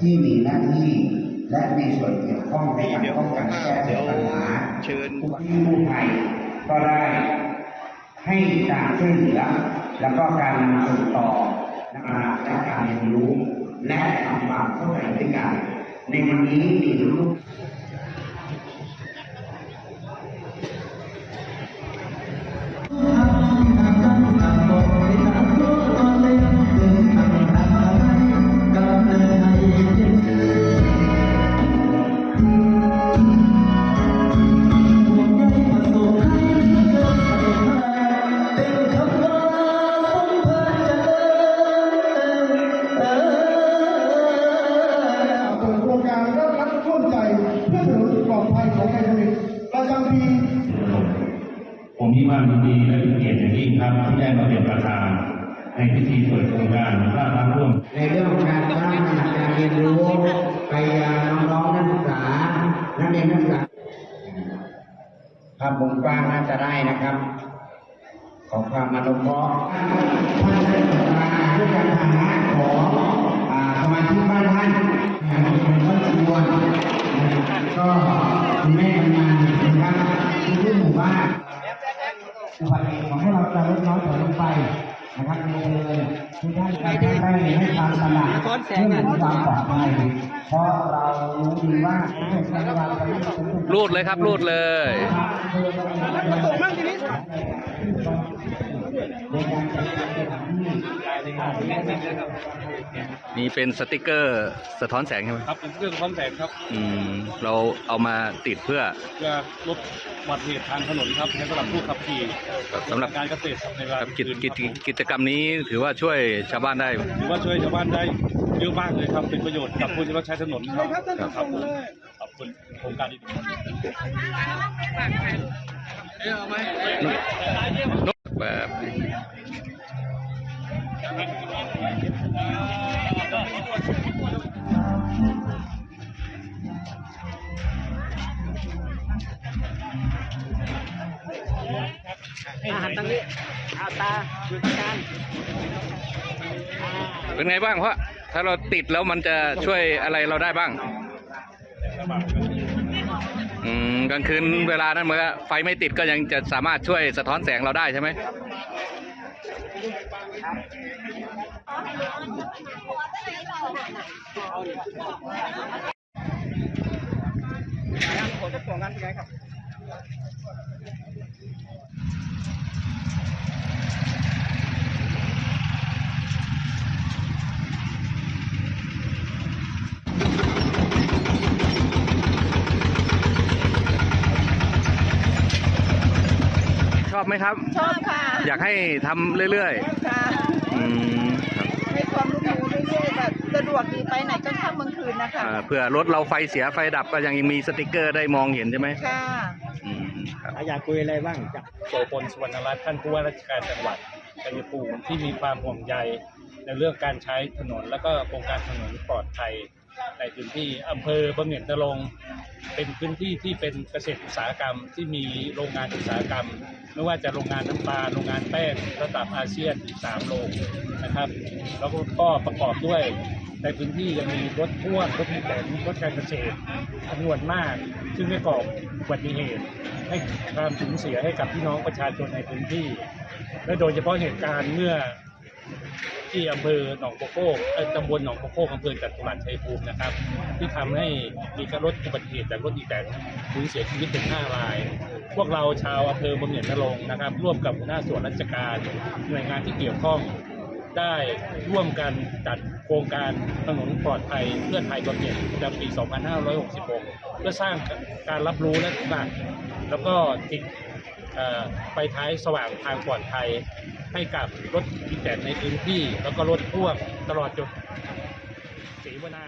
ที่มีหน้าที่และมีส่วนเกี่ยวข้องในการป้องกันแก้ไขปัญหาเชิญผู้ที่ผู้ภัยก็ได้ให้การช่วยเหลือแล้วก็การนำส่งต่อนะครับและการเรียนรู้ และทำความเข้าใจด้วยกันในวันนี้มีลูก ผมมีความยินดีและเป็นเกียรติอย่างยิ่งครับที่ได้มาเป็นประธานในพิธีเปิดโครงการราพัฒร่วม ในเรื่องการสร้างการเรียนรู้ไปยังน้องๆนักศึกษานักเรียนนักศึกษาภาพมุมกว้างน่าจะได้นะครับ ของความอนุเคราะห์ท่านได้จัดมาด้วยการฐานะของสมาชิกบ้านท่านอย่างเป็นต้นชวนนะครับก็คุณแม่กำนันนะครับทุกหมู่บ้าน จังหวัดเองขอให้เราจะลดน้อยถอยลงไปนะครับในเดือนทุกท่านได้ได้ให้ความตระหนักเรื่องความปลอดภัยเพราะเรารู้ดีว่ารูดเลยครับรูดเลยในการจัดการสถานที่ นี่เป็นสติกเกอร์สะท้อนแสงใช่ไหมครับเป็นเครื่องซ้อนแสงครับอืมเราเอามาติดเพื่อเพื่อลดอุบัติเหตุทางถนนครับในสำหรับผู้ขับขี่สำหรับการเกษตรครับในเวลาครับกิจคืนกิจครับผมกิจกรรมนี้ถือว่าช่วยชาวบ้านได้ถือว่าช่วยชาวบ้านได้เยอะมากเลยครับเป็นประโยชน์กับผู้ที่เขาใช้ถนนครับครับผมขอบคุณโครงการดีๆแบบ อาหารตรงนี้เอาตาดูตรงกางเป็นไงบ้างเพราะถ้าเราติดแล้วมันจะช่วยอะไรเราได้บ้าง อืมกลางคืนเวลานั้นเมื่อไฟไม่ติดก็ยังจะสามารถช่วยสะท้อนแสงเราได้ใช่ไหม ผมจะตรงนั้นไงครับ ไหมครับ ชอบค่ะ อยากให้ทำเรื่อยค่ะๆอืมครับให้ความรู้เรื่อยๆแบบสะดวกดีไปไหนก็ค่ำกลางคืนนะคะอ่าเพื่อรถเราไฟเสียไฟดับก็ยังมีสติกเกอร์ได้มองเห็นใช่ไหมค่ะ อืมครับ อยากคุยอะไรบ้างจ้ะโสพลสุวรรณรัตน์ท่านผู้ว่าราชการจังหวัดชัยภูมิที่มีความห่วงใยในเรื่องการใช้ถนน และก็โครงการถนนปลอดภัยในพื้นที่อำเภอบางเหนียนนรงค์ เป็นพื้นที่ที่เป็นเกษตรอุตสาหกรรม ที่มีโรงงานอุตสาหกรรม ไม่ว่าจะโรงงานน้ำตาลโรงงานแป้งระดับอาเซียนถึงสามโรงนะครับแล้วก็ประกอบด้วยในพื้นที่ยังมีรถพ่วงรถมีแต่รถการเกษตรจำนวนมาก ซึ่งได้ก่ออุบัติเหตุ ให้ความสูญเสียให้กับพี่น้องประชาชนในพื้นที่ และโดยเฉพาะเหตุการณ์เมื่อ ที่อำเภอหนองโกโก้ตำบลหนองโกโก้อำเภอจัตุรัสชัยภูมินะครับ ที่ทำให้มีการรถอุบัติเหตุจากรถอีแตนสูญเสียชีวิตถึง5ราย พวกเราชาวอำเภอบาเหนียนรงค์นะครับ ร่วมกับหัวหน้าส่วนราชการหน่วยงานที่เกี่ยวข้องได้ร่วมกันจัดโครงการถนนปลอดภัยเพื่อไทยบาเหนียนประจำปี 2566 เพื่อสร้างการรับรู้และตระหนักแล้วก็ติด ไฟท้ายสว่างทางปลอดภัยให้กับรถอีแตนในพื้นที่ แล้วก็รถพ่วงตลอดจนศรีวนา